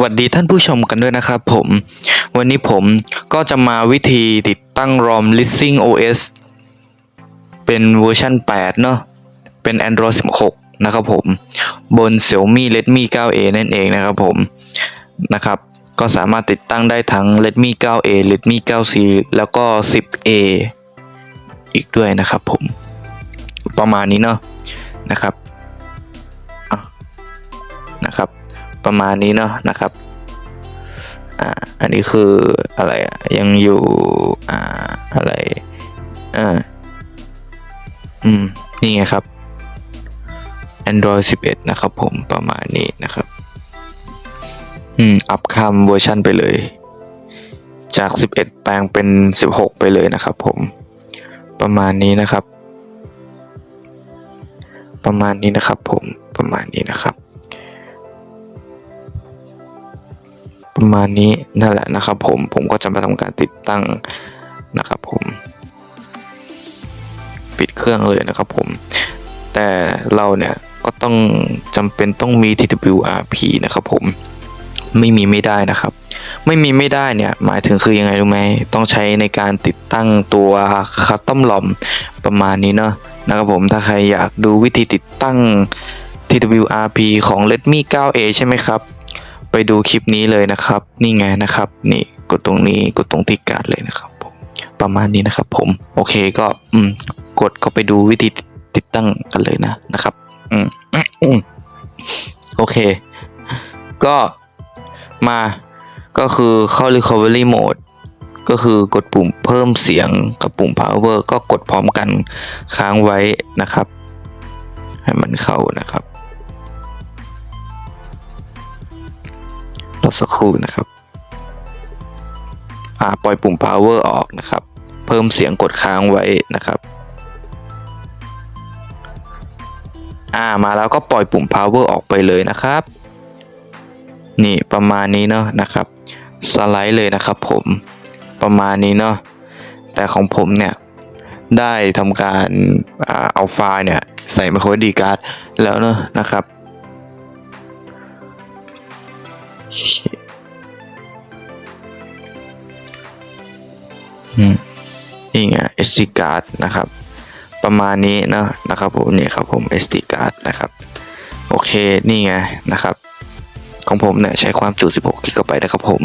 วัสดีท่านผู้ชมกันด้วยนะครับผม วันนี้ผมก็จะมาวิธีติดตั้ง ROM Leasing OS เป็นเวอร์ชัน8 เนอะเป็น Android 16 นะครับผม บน Xiaomi Redmi 9A นั่นเองนะครับผม นะครับ ก็สามารถติดตั้งได้ทั้ง Redmi 9A Redmi 9C แล้วก็ 10A อีกด้วยนะครับผม ประมาณนี้เนาะนะครับ ประมาณนี้เนาะนะครับอ่าอันนี้คืออะไรยังอยู่อ่าอะไรอ่าอืมนี่ไงครับ Android 11 นะครับผมประมาณนี้นะครับอืมอัพคำเวอร์ชันไปเลย จาก 11 แปลงเป็น 16 ไปเลยนะครับผมประมาณนี้นะครับ ประมาณนี้นะครับผมประมาณนี้นะครับ ประมาณนี้นั่นแหละนะครับผมผมก็จะมาทำการติดตั้งนะครับผม ปิดเครื่องเลยนะครับผม แต่เราเนี่ยก็ต้องจำเป็นต้องมี TWRP นะครับผมไม่มีไม่ได้นะครับ ไม่มีไม่ได้เนี่ยหมายถึงคือยังไงรู้ไหมต้องใช้ในการติดตั้งตัวคัสตอมลอมประมาณนี้เนาะนะครับผมถ้าใครอยากดูวิธีติดตั้ง TWRP ของ Redmi 9A ใช่ไหมครับ ไปดูคลิปนี้เลยนะครับ นี่ไงนะครับ นี่กดตรงนี้กดตรงที่การดเลยนะครับผมประมาณนี้นะครับ ผมโอเคก็อืมกดก็ไปดูวิธีติดตั้งกันเลยนะนะครับอืมอืมโอเค ก็มาก็คือเข้า recovery mode ก็คือกดปุ่มเพิ่มเสียงกับปุ่ม power ก็กดพร้อมกันค้างไว้นะครับ ให้มันเข้านะครับ รอสักครู่นะครับอ่าปล่อยปุ่ม power ออกนะครับ เพิ่มเสียงกดค้างไว้นะครับอ่ามาแล้วก็ปล่อยปุ่ม power ออกไปเลยนะครับ นี่ประมาณนี้เนาะนะครับสไลด์เลยนะครับผมประมาณนี้เนาะแต่ของผมเนี่ยได้ทำการเอาไฟล์เนี่ยใส่ micro SD card แล้วเนาะนะครับ นี่ไง SD card นะครับ ประมาณนี้เนะนะครับผมนี่ครับผม SD card นะครับ โอเค นี่ไงนะครับของผมเนี่ยใช้ความจุ 16 g b นะครับผม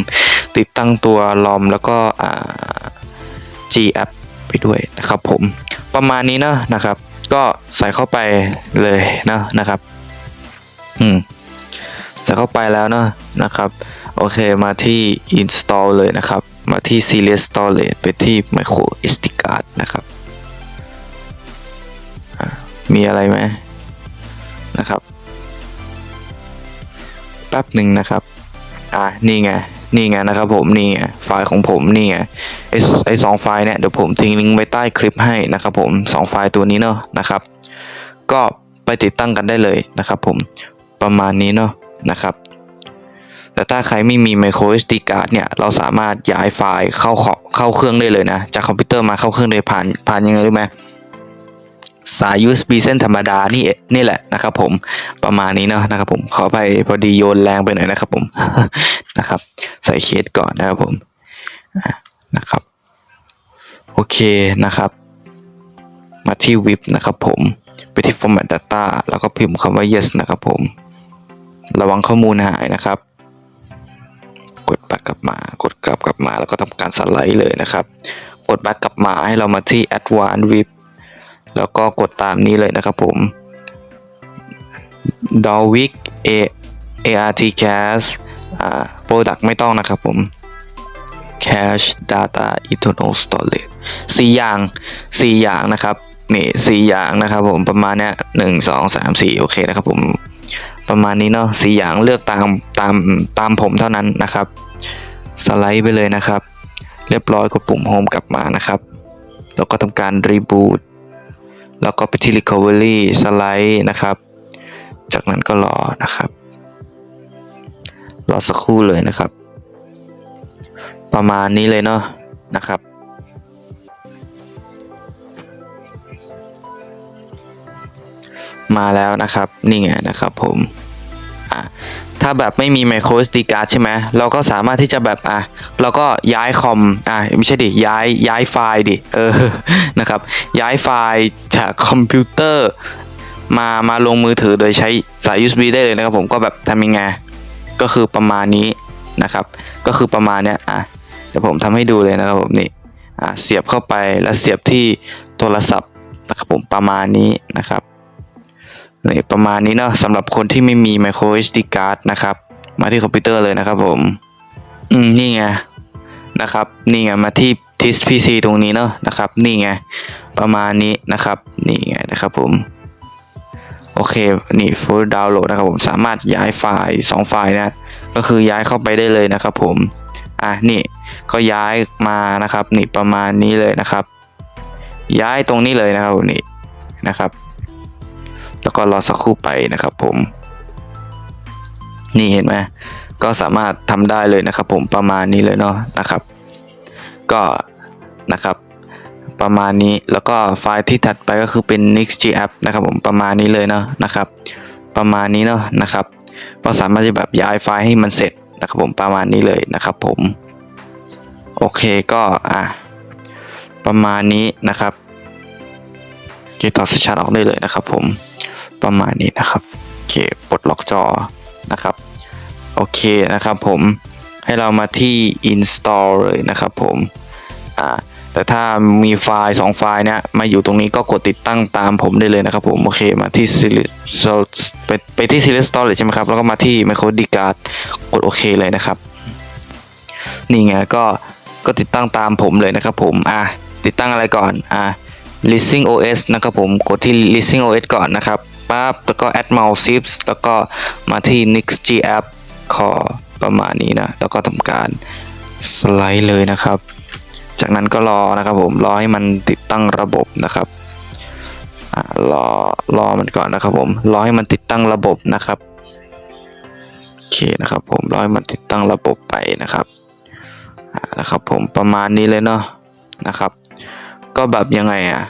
ติดตั้งตัว ROM แล้วก็ G app ไปด้วยนะครับผมประมาณนี้เนอะนะครับ ก็ใส่เข้าไปเลยเนะนะครับ อืม ใส่เข้าไปแล้วเนอะนะครับ โอเคมาที่ install เลยนะครับ มาที่ serial storage ไปที่ micro SD card นะครับ มีอะไรไหมนะครับแป๊บหนึ่งนะครับ อ่านี่ไง นี่ไงนะครับผม นี่ไง ไฟล์ของผม นี่ไง ไอไอสองไฟล์เนี่ย เดี๋ยวผมทิ้งลิงก์ไว้ใต้คลิปให้นะครับผมสองไฟล์ตัวนี้เนาะนะครับ ก็ไปติดตั้งกันได้เลยนะครับผม ประมาณนี้เนาะ นะครับ แต่ถ้าใครไม่มี micro SD card เนี่ย เราสามารถย้ายไฟล์เข้าเข้าเครื่องได้เลยนะ จากคอมพิวเตอร์มาเข้าเครื่องได้ผ่านผ่านยังไงรู้ไหมสาย USB เส้นธรรมดานี่นี่แหละนะครับผมประมาณนี้เนาะนะครับผมขอไปพอดีโยนแรงไปหน่อยนะครับผมนะครับใส่เคสก่อนนะครับผมนะครับโอเคนะครับ มาที่ VIP นะครับผมไปที่ format data แล้วก็พิมพ์คำว่า yes นะครับผม ระวังข้อมูลหายนะครับ กด back กลับมากดกลับกลับมาแล้วก็ทำการสไลด์เลยนะครับ กด back กลับมาให้เรามาที่ advanced VIP แล้วก็กดตามนี้เลยนะครับผม d o w i c A ART Cache อ่า Product ไม่ต้องนะครับผม Cache Data Internal Storage สี่อย่างสี่อย่างนะครับนี่สี่อย่างนะครับผมประมาณเนี้ยหนึ่งสองสามสี่โอเคนะครับผม ประมาณนี้เนาะสี่อย่างเลือกตามตามตามผมเท่านั้นนะครับ สไลด์ไปเลยนะครับ เรียบร้อยกดปุ่มโฮมกลับมานะครับแล้วก็ทำการรีบูตแล้วก็ไปที่ recovery สไลด์นะครับ จากนั้นก็รอนะครับ รอสักครู่เลยนะครับ ประมาณนี้เลยเนาะนะครับ มาแล้วนะครับ นี่ไงนะครับผมถ้าแบบไม่มี micro SD card ใช่ไหมเราก็สามารถที่จะแบบอะเราก็ย้ายคอมอะไม่ใช่ดิย้ายย้ายไฟล์ดิเออนะครับย้ายไฟล์จากคอมพิวเตอร์มามาลงมือถือโดยใช้สาย USB ได้เลยนะครับผมก็แบบทำยังไงก็คือประมาณนี้นะครับ ก็คือประมาณเนี้ยอะเดี๋ยวผมทำให้ดูเลยนะครับผมนี่อะเสียบเข้าไปแล้วเสียบที่โทรศัพท์นะครับผมประมาณนี้นะครับ นี่ประมาณนี้เนาะสำหรับคนที่ไม่มี micro SD card นะครับ มาที่คอมพิวเตอร์เลยนะครับผม อืม นี่ไงนะครับ นี่ไงมาที่ทิส PC ตรงนี้เนาะนะครับ นี่ไง ประมาณนี้นะครับ นี่ไงนะครับผม โอเค นี่ฟูลดาวน์โหลดนะครับผมสามารถย้ายไฟล์ 2 ไฟล์นะ ก็คือย้ายเข้าไปได้เลยนะครับผม อะนี่ก็ย้ายมานะครับ นี่ประมาณนี้เลยนะครับ ย้ายตรงนี้เลยนะครับผมนี่นะครับ แล้วก็รอสักครู่ไปนะครับผม นี่เห็นไหมก็สามารถทำได้เลยนะครับ ผมประมาณนี้เลยเนาะนะครับ ก็นะครับ ประมาณนี้แล้วก็ไฟล์ที่ถัดไปก็คือเป็น nixg app นะครับ ผมประมาณนี้เลยเนาะนะครับ ประมาณนี้เนาะนะครับ ก็สามารถจะแบบย้ายไฟล์ให้มันเสร็จนะครับ ผมประมาณนี้เลยนะครับ ผมโอเคก็อะประมาณนี้นะครับเกต่อสชาร์ออกได้เลยนะครับผม ประมาณนี้นะครับโอเคปลดล็อกจอนะครับโอเคนะครับผมให้เรามาที่ install เลยนะครับผมอ่าแต่ถ้ามีไฟล์ 2 ไฟล์เนี้ยมาอยู่ตรงนี้ก็กดติดตั้งตามผมได้เลยนะครับผมโอเคมาที่ Siri- so ไปไปที่ Siri Store เลยใช่ไหมครับแล้วก็มาที่ Micro D Card กดโอเคเลยนะครับ นี่ไงก็ก็ติดตั้งตามผมเลยนะครับผมอะติดตั้งอะไรก่อนอะ Leasing OS นะครับผมกดที่ Leasing OS ก่อนนะครับ ปั๊บแล้วก็ Add Mouse Zips แล้วก็มาที่ NixG App ขอประมาณนี้นะ แล้วก็ทำการสไลด์เลยนะครับ จากนั้นก็รอนะครับผม รอให้มันติดตั้งระบบนะครับรอรอมันก่อนนะครับผม รอให้มันติดตั้งระบบนะครับ โอเคนะครับผม รอให้มันติดตั้งระบบไปนะครับนะครับผม ประมาณนี้เลยเนาะนะครับ ก็แบบยังไงอะ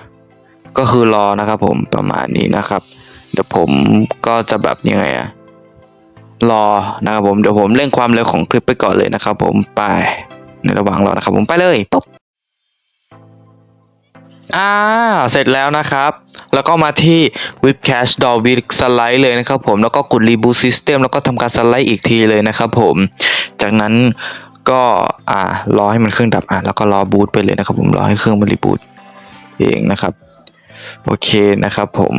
ก็คือรอนะครับผมประมาณนี้นะครับ ดี๋ยวผมก็จะแบบยังไงอะรอนะครับผมเดี๋ยวผมเร่งความเร็วของคลิปไปก่อนเลยนะครับ ผมไปในระหว่างรอนะครับ ผมไปเลยปุ๊บอ่าเสร็จแล้วนะครับแล้วก็มาที่ Whip Cache d o w i t Slide เลยนะครับผมแล้วก็กด Reboot System แล้วก็ทำการสไลด์อีกทีเลยนะครับผม จากนั้นก็อ่ารอให้มันเครื่องดับอะแล้วก็รอบูตไปเลยนะครับผมรอให้เครื่องมันรีบูตเองนะครับ โอเคนะครับผม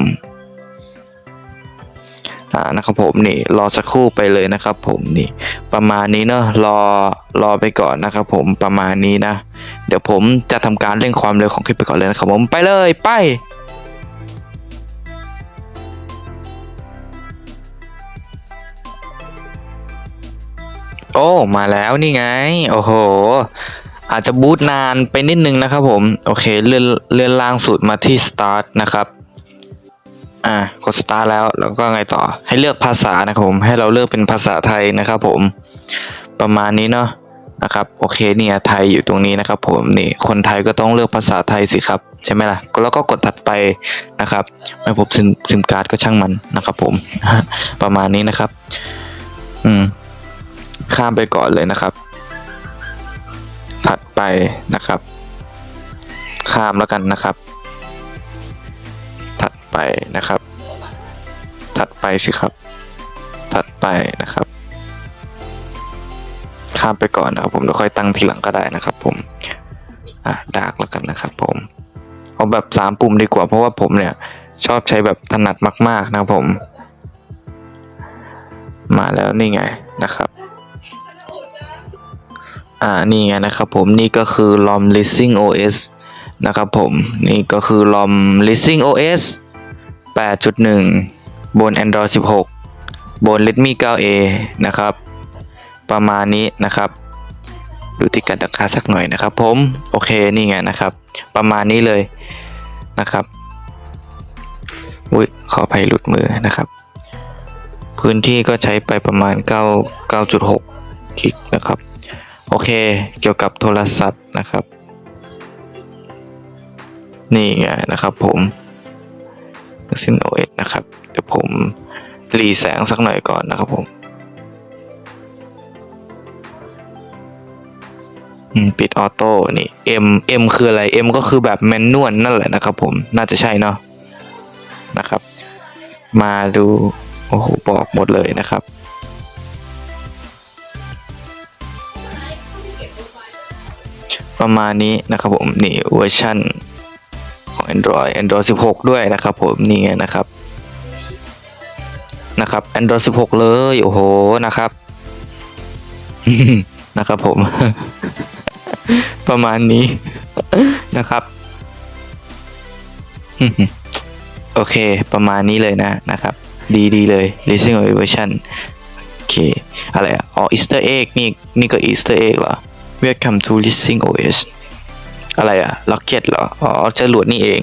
นะครับผมนี่รอสักครู่ไปเลยนะครับ ผมนี่ประมาณนี้เนอะรอรอไปก่อนนะครับ ผมประมาณนี้นะ เดี๋ยวผมจะทำการเร่งความเร็วของคลิปไปก่อนเลยนะครับผมไปเลยไปโอ้มาแล้วนี่ไง โอ้โห อาจจะบูตนานไปนิดนึงนะครับผม โอเคเลื่อนเลื่อนล่างสุดมาที่ start นะครับ อ่ากด start แล้วแล้วก็ไงต่อให้เลือกภาษานะครับผมให้เราเลือกเป็นภาษาไทยนะครับผมประมาณนี้เนาะนะครับโอเคเนี่ยไทยอยู่ตรงนี้นะครับผมนี่คนไทยก็ต้องเลือกภาษาไทยสิครับใช่ไหมล่ะแล้วก็กดถัดไปนะครับไม่พบซิมซิมการ์ดก็ช่างมันนะครับผมประมาณนี้นะครับอืมข้ามไปก่อนเลยนะครับ ถัดไปนะครับ ข้ามแล้วกันนะครับ ไปนะครับ ถัดไปสิครับ ถัดไปนะครับ ข้ามไปก่อนนะครับผมเดี๋ยวค่อยตั้งทีหลังก็ได้นะครับ ผมอะดากแล้วกันนะครับ ผมเอาแบบสามปุ่มดีกว่า เพราะว่าผมเนี่ยชอบใช้แบบถนัดมากๆนะครับผม มาแล้วนี่ไงนะครับอ่านี่ไงนะครับผมนี่ก็คือ ROM Leasing OS นะครับผมนี่ก็คือ ROM Leasing OS 8.1 บน Android 16 บน Redmi 9A นะครับ ประมาณนี้นะครับ ดูที่การราคาสักหน่อยนะครับผม โอเค นี่ไงนะครับ ประมาณนี้เลยนะครับ อุ้ย ขออภัยหลุดมือนะครับ พื้นที่ก็ใช้ไปประมาณ 9 9.6กิกนะครับ โอเค เกี่ยวกับโทรศัพท์นะครับ นี่ไงนะครับผม Maxim OS นะครับ เดี๋ยวผมรีแสงสักหน่อยก่อนนะครับผมปิดออโต้นี่ M M คืออะไร M ก็คือแบบแมนนวลนั่นแหละนะครับผม น่าจะใช่เนาะนะครับ มาดู โอ้โห บอกหมดเลยนะครับประมาณนี้นะครับผม นี่เวอร์ชั่น ของ Android Android 16 ด้วยนะครับผมนี่นะครับนะครับ Android 16 เลยโอ้โหนะครับนะครับผม ประมาณนี้นะครับโอเค ประมาณนี้เลยนะนะครับ ดีดีเลย Racing Version โอเค อะไรอะอ๋อ Easter egg นี่นี่ก็ Easter egg เหรอ Welcome to Racing OS อะไรอะ Rocket เหรอ อ๋อจรวดนี่เอง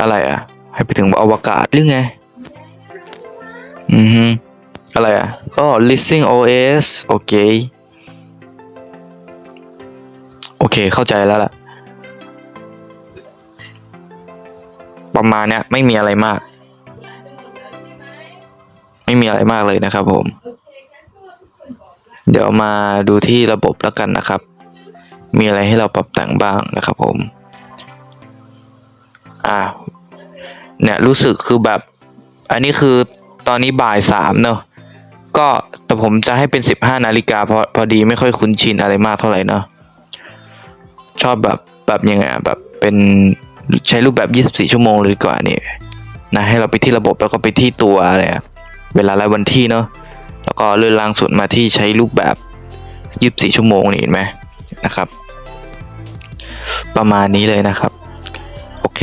อะไรอะให้ไปถึงอวกาศหรือไง อือฮึอะไรอะอ๋อ Listening OS โอเค โอเค เข้าใจแล้วล่ะ ประมาณเนี้ยไม่มีอะไรมาก ไม่มีอะไรมากเลยนะครับผม เดี๋ยวมาดูที่ระบบแล้วกันนะครับ มีอะไรให้เราปรับแต่งบ้างนะครับผม อ่า เนี่ยรู้สึกคือแบบ อันนี้คือตอนนี้บ่ายสามเนอะก็แต่ผมจะให้เป็นสิบห้านาฬิกาเพราะพอดีไม่ค่อยคุ้นชินอะไรมากเท่าไหร่เนอะชอบแบบแบบยังไงอะแบบเป็นใช้รูปแบบยี่สิบสี่ชั่วโมงเลยดีกว่านี่นะให้เราไปที่ระบบแล้วก็ไปที่ตัวอะไรอะ เวลาและวันที่เนอะแล้วก็เลื่อนล่างสุดมาที่ใช้รูปแบบยี่สิบสี่ชั่วโมงนี่เห็นไหมนะครับ ประมาณนี้เลยนะครับ โอเค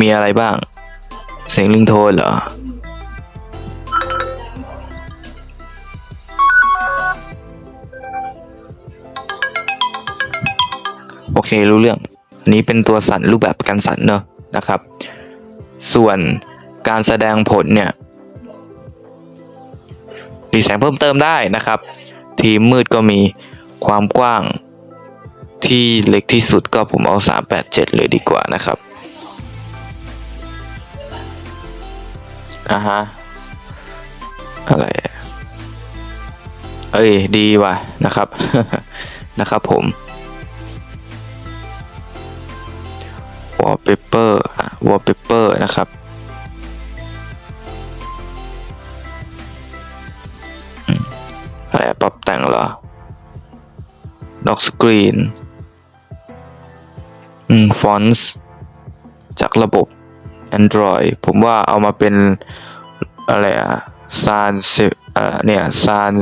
มีอะไรบ้าง เสียงลิงโทนเหรอโอเครู้เรื่องอันนี้เป็นตัวสั่นรูปแบบการสั่นเนอะนะครับ ส่วนการแสดงผลเนี่ย ดีแสงเพิ่มเติมได้นะครับ ทีมมืดก็มีความกว้างที่เล็กที่สุดก็ผมเอา 387 เลยดีกว่านะครับอ่าฮะอะไร เอ้ย ดีว่ะนะครับ นะครับผม wallpaper อะ wallpaper lock screen อืม fonts จากระบบ Android ผมว่าเอามาเป็น อะไรอะ sans เอ่อเนี่ย sans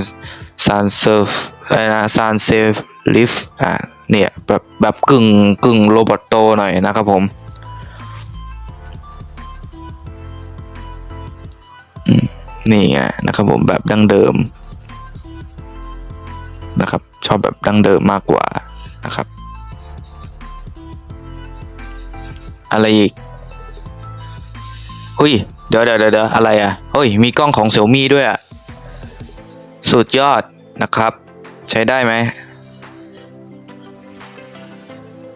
sans serve อะไรนะ sans save lift อะเนี่ยแบบแบบกึ่งกึ่งโรบอตโตหน่อยนะครับผมนี่ไงนะครับผมแบบดั้งเดิมนะครับ ชอบแบบดั้งเดิมมากกว่านะครับ อะไรอีกเฮ้ยเดี๋ยวเดี๋ยวเดี๋ยวอะไรอะเฮ้ยมีกล้องของเซี่ยมี่ด้วยอะสุดยอดนะครับ ใช้ได้ไหม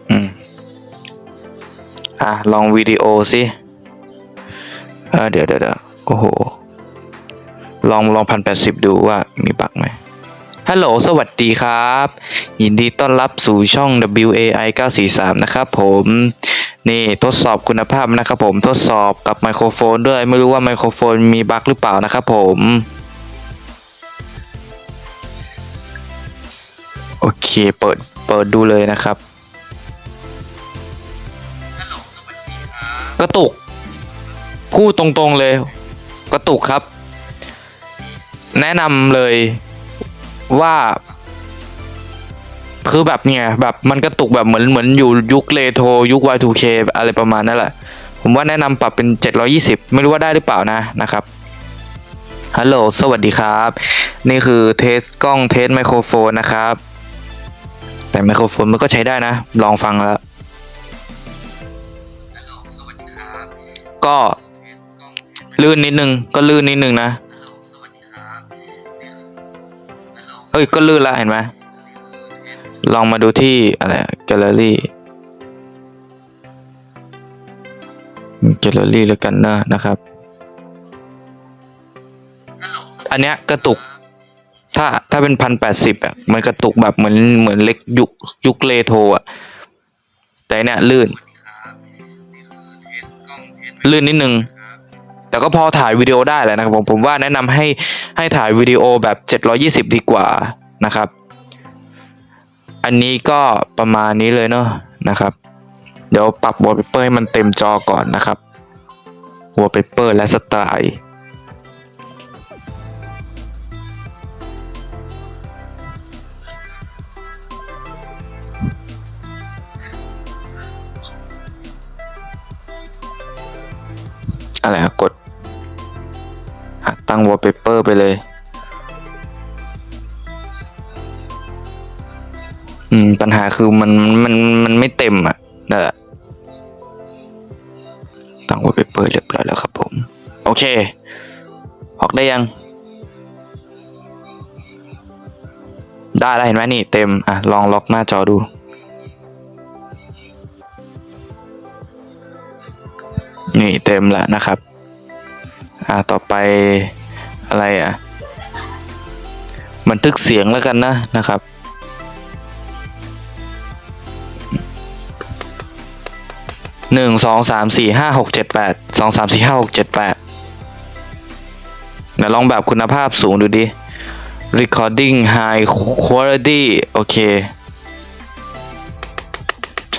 อืมอะลองวิดีโอสิเออเดี๋ยวเดี๋ยวเดี๋ยวโอ้โหลองลองพันแปดสิบดูว่ามีบั๊กไหม ฮัลโหล สวัสดีครับ ยินดีต้อนรับสู่ช่อง WAI 943 นะครับผม นี่ทดสอบคุณภาพนะครับผม ทดสอบกับไมโครโฟนด้วย ไม่รู้ว่าไมโครโฟนมีบั๊กหรือเปล่านะครับผม โอเค เปิด เปิดดูเลยนะครับ กระตุก พูดตรงๆเลย กระตุกครับ แนะนำเลย ว่า คือแบบเนี่ย แบบมันกระตุกแบบเหมือนเหมือนอยู่ยุคเรโทรยุค Y2K อะไรประมาณนั่นแหละ ผมว่าแนะนำปรับเป็น 720 ไม่รู้ว่าได้หรือเปล่านะนะครับฮัลโหลสวัสดีครับ นี่คือเทสกล้องเทสไมโครโฟนนะครับ แต่ไมโครโฟนมันก็ใช้ได้นะ ลองฟังแล้วก็ลื่นนิดนึงก็ลื่นนิดนึงนะ เอ้ยก็ลื่นละเห็นไหมลองมาดูที่อะไรแกลเลอรี่แกลเลอรี่แล้วกันนะนะครับ อันเนี้ยกระตุก ถ้าถ้าเป็นพันแปดสิบอะมันกระตุกแบบเหมือนเหมือนเล็กยุคยุคเลโทอะ แต่เนี้ยลื่น ลื่นนิดนึง แต่ก็พอถ่ายวิดีโอได้แหละนะครับผมผมว่าแนะนำให้ให้ถ่ายวิดีโอแบบเจ็ดร้อยี่สิบดีกว่านะครับ อันนี้ก็ประมาณนี้เลยเนาะนะครับ เดี๋ยวปรับวอลเปเปอร์ให้มันเต็มจอก่อนนะครับวอลเปเปอร์และสไตล์ อะไรอะกดตั้ง wallpaper ไปเลย อืม ปัญหาคือมันมันมันไม่เต็มอะนั่นแหละตั้ง wallpaper เรียบร้อยแล้วครับผม โอเค ออกได้ยัง ได้แล้วเห็นไหมนี่เต็ม อะ ลองล็อกหน้าจอดู เต็มแล้วนะครับ อ่าต่อไปอะไรอะ บันทึกเสียงแล้วกันนะนะครับ หนึ่งสองสามสี่ห้าหกเจ็ดแปดสองสามสี่ห้าหกเจ็ดแปดเดี๋ยวลองแบบคุณภาพสูงดูดิ recording high quality โอเค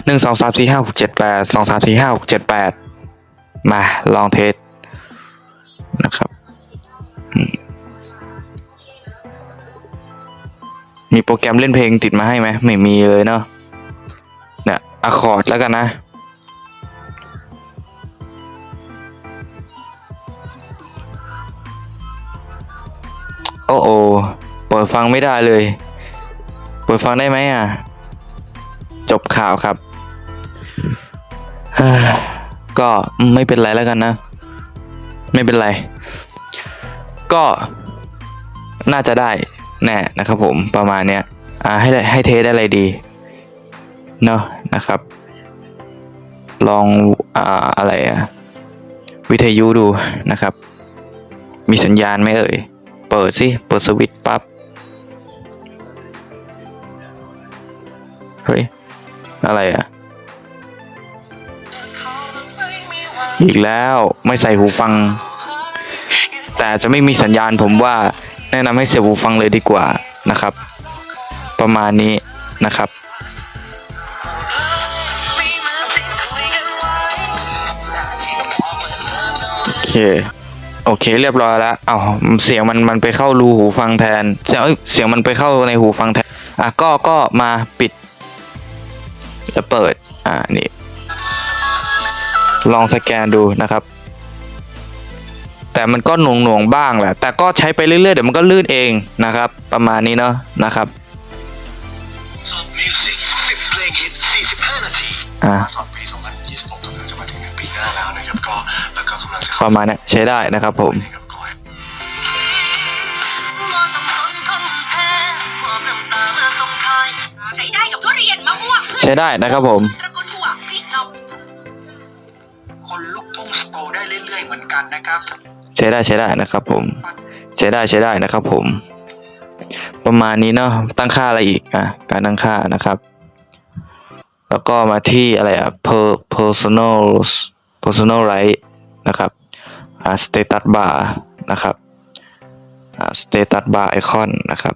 หนึ่งสองสามสี่ห้าหกเจ็ดแปดสองสามสี่ห้าหกเจ็ดแปด มาลองเทสนะครับ มีโปรแกรมเล่นเพลงติดมาให้ไหมไม่มีเลยเนาะเนี่ยอะคอร์ดแล้วกันนะ โอ้โอเปิดฟังไม่ได้เลย เปิดฟังได้ไหมอะ จบข่าวครับ ก็ไม่เป็นไรแล้วกันนะ ไม่เป็นไร ก็น่าจะได้แน่นะครับผมประมาณเนี้ยอ่าให้ให้เทสอะไรดีเนาะนะครับ ลองอ่าอะไรอะวิทยุดูนะครับ มีสัญญาณไหมเอ่ย เปิดสิ เปิดสวิตช์ปั๊บเฮ้ย อะไรอะ อีกแล้วไม่ใส่หูฟัง แต่จะไม่มีสัญญาณผมว่าแนะนำให้เสียบหูฟังเลยดีกว่านะครับ ประมาณนี้นะครับ โอเค โอเค เรียบร้อยแล้วเอา้าเสียงมันมันไปเข้ารูหูฟังแทนเสียงเอ้ยเสียงมันไปเข้าในหูฟังแทนอะก็ก็มาปิด แล้วเปิด อ่า นี่ ลองสแกนดูนะครับ แต่มันก็หน่วงหน่วงๆบ้างแหละ แต่ก็ใช้ไปเรื่อยๆเดี๋ยวมันก็ลื่นเองนะครับ ประมาณนี้เนาะนะครับสอบมิวสิก10เพลงฮิต45นาทีอ่าสอบปี2026กำลังจะมาถึงในปีหน้าแล้วนะครับก็แล้วก็กำลังจะปเข้าระมาณเนี้ยใช้ได้นะครับผมนะครับขอให้ใช้ได้กับทุเรียนมะม่วงใช้ได้นะครับผม งสโตได้เรื่อยๆเหมือนกันนะครับใช้ได้ใช้ได้นะครับผมใช้ได้ใช้ได้นะครับผม ประมาณนี้เนาะตั้งค่าอะไรอีกอะการตั้งค่านะครับ แล้วก็มาที่อะไรอะ per personal personal right นะครับอ่า status bar นะครับอ่า status bar icon นะครับ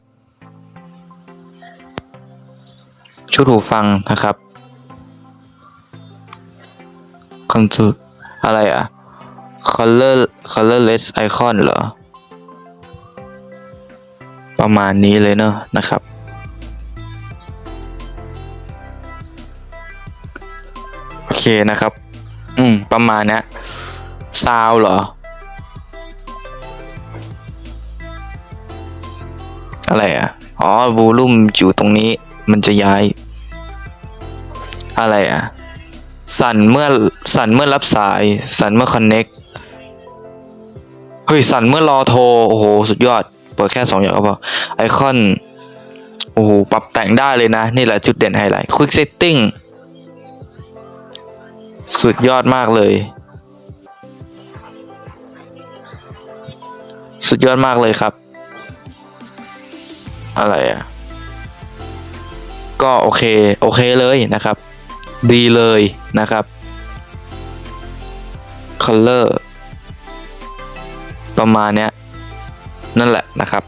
ชุดหูฟังนะครับ control อะไรอะ color colorless icon เหรอ ประมาณนี้เลยเนอะนะครับ โอเคนะครับ อืม ประมาณนี้ซาวเหรอ อะไรอะ อ๋อวูลุ่มอยู่ตรงนี้ มันจะย้าย อะไรอะ สั่นเมื่อสั่นเมื่อรับสาย สั่นเมื่อคอนเน็กเฮ้ย สั่นเมื่อรอโทร โอ้โห สุดยอด เปิดแค่สองอย่างก็พอไอคอน โอ้โห ปรับแต่งได้เลยนะ นี่แหละจุดเด่นไฮไลท์ Quick Setting สุดยอดมากเลย สุดยอดมากเลยครับ อะไรอะ ก็โอเค โอเคเลยนะครับ ดีเลยนะครับ color ประมาณเนี้ย นั่นแหละนะครับ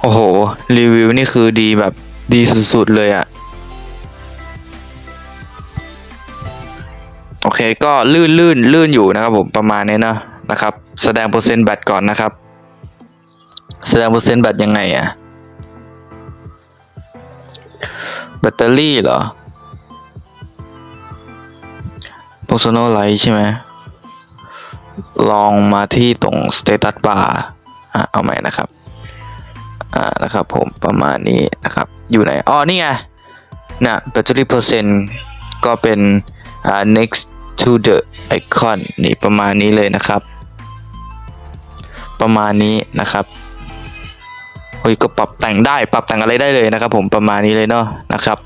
โอ้โห รีวิวนี่คือดีแบบดีสุดๆเลยอะ่ะ โอเคก็ลื่นลื่นลื่นอยู่นะครับผมประมาณนี้นะนะครับ แสดงเปอร์เซ็นต์แบตก่อนนะครับ แสดงเปอร์เซ็นต์แบตยังไงอะแบตเตอรี่เหรอ personal light ใช่ไหมลองมาที่ตรง status bar อะเอาใหม่นะครับ อ่านะครับผมประมาณนี้นะครับ อยู่ไหนอ๋อนี่ไงนะ battery percent ก็เป็นอ่า next to the icon นี่ประมาณนี้เลยนะครับ ประมาณนี้นะครับเฮ้ยก็ปรับแต่งได้ปรับแต่งอะไรได้เลยนะครับ ผมประมาณนี้เลยเนาะนะครับ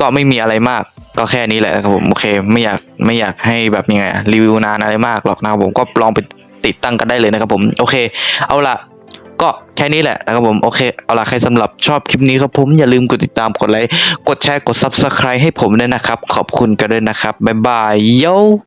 ก็ไม่มีอะไรมากก็แค่นี้แหละครับผมโอเคไม่อยากไม่อยากให้แบบยังไงรีวิวนานอะไรมากหรอกนะครับผมก็ลองไปติดตั้งกันได้เลยนะครับผมโอเค เอาละก็แค่นี้แหละนะครับผมโอเคเอาละใครสำหรับชอบคลิปนี้ครับผมอย่าลืมกดติดตามกดไลค์กดแชร์กด Subscribe ให้ผมด้วยนะครับ ขอบคุณกันด้วยนะครับบ๊ายบายโย